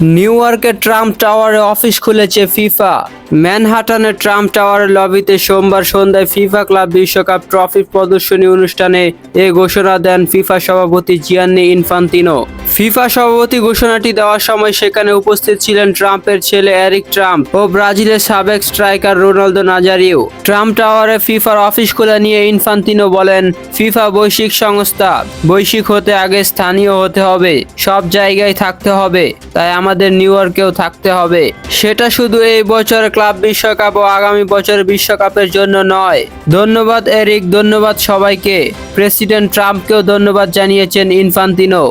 New ইয়র্কে Trump টাওয়ারে office খুলেছে ফিফা। ম্যানহাটনে ট্রাম্প টাওয়ারের লবিতে সোমবার সন্ধ্যায় ফিফা ক্লাব বিশ্বকাপ ট্রফি প্রদর্শনী অনুষ্ঠানে এ ঘোষণা দেন ফিফা সভাপতি জিয়ান্নি ইনফান্তিনো। ফিফা সভাপতি ঘোষণাটি দেওয়ার সময় সেখানে উপস্থিত ছিলেন ট্রাম্পের ছেলে এরিক ট্রাম্প ও ব্রাজিলের সাবেক স্ট্রাইকার রোনালদো নাজারিও। ট্রাম্প টাওয়ারে ফিফার অফিস খোলা নিয়ে ইনফান্তিনো বলেন, ফিফা বৈশ্বিক সংস্থা, বৈশ্বিক হতে আগে স্থানীয় হতে হবে, সব জায়গায় থাকতে হবে, তাই আমাদের নিউ ইয়র্কেও থাকতে হবে। সেটা শুধু এই বছর ক্লাব বিশ্বকাপ ও আগামী বছর বিশ্বকাপের জন্য নয়। ধন্যবাদ এরিক, ধন্যবাদ সবাইকে। প্রেসিডেন্ট ট্রাম্পকেও ধন্যবাদ জানিয়েছেন ইনফান্তিনো।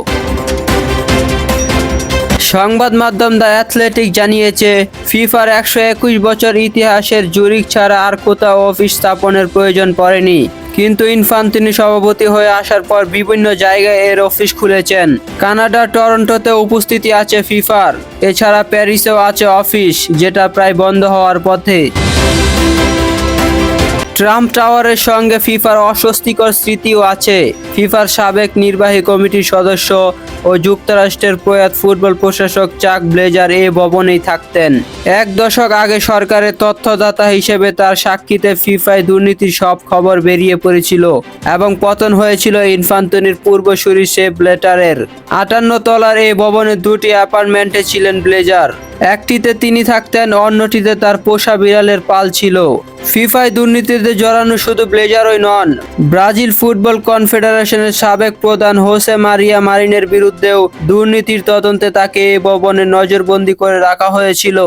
সংবাদ মাধ্যম দ্য অ্যাথলেটিক জানিয়েছে, ফিফার একশো একুশ বছর ইতিহাসের জুরিক ছাড়া আর কোথাও অফিস স্থাপনের প্রয়োজন পড়েনি। কিন্তু ইনফান্তিনি সভাপতি হয়ে আসার পর বিভিন্ন জায়গায় এর অফিস খুলেছেন। কানাডা টরন্টোতে উপস্থিতি আছে ফিফার। এছাড়া প্যারিসেও আছে অফিস, যেটা প্রায় বন্ধ হওয়ার পথে। ট্রাম্প টাওয়ারের সঙ্গে ফিফার অস্বস্তিকর স্মৃতিও আছে। ফিফার সাবেক নির্বাহী কমিটির সদস্য ও যুক্তরাষ্ট্রের প্রয়াত ফুটবল প্রশাসক চাক ব্লেজার এ ভবনেই থাকতেন। এক দশক আগে সরকারের তথ্যদাতা হিসেবে তার সাক্ষীতে ফিফায় দুর্নীতির সব খবর বেরিয়ে পড়েছিল এবং পতন হয়েছিল ইনফান্তনির পূর্বসূরি সেভ ব্লেটারের। আটান্ন তলার এই ভবনের দুটি অ্যাপার্টমেন্টে ছিলেন ব্লেজার। একটিতে তিনি থাকতেন, অন্যটিতে তার পোষা বিড়ালের পাল ছিল। ফিফায় দুর্নীতিতে জড়ানো শুধু ব্লেজারই নন, ব্রাজিল ফুটবল কনফেডারেশনের সাবেক প্রধান হোসে মারিয়া মারিনের বিরুদ্ধেও দুর্নীতির তদন্তে তাকে এ ভবনে নজরবন্দি করে রাখা হয়েছিল।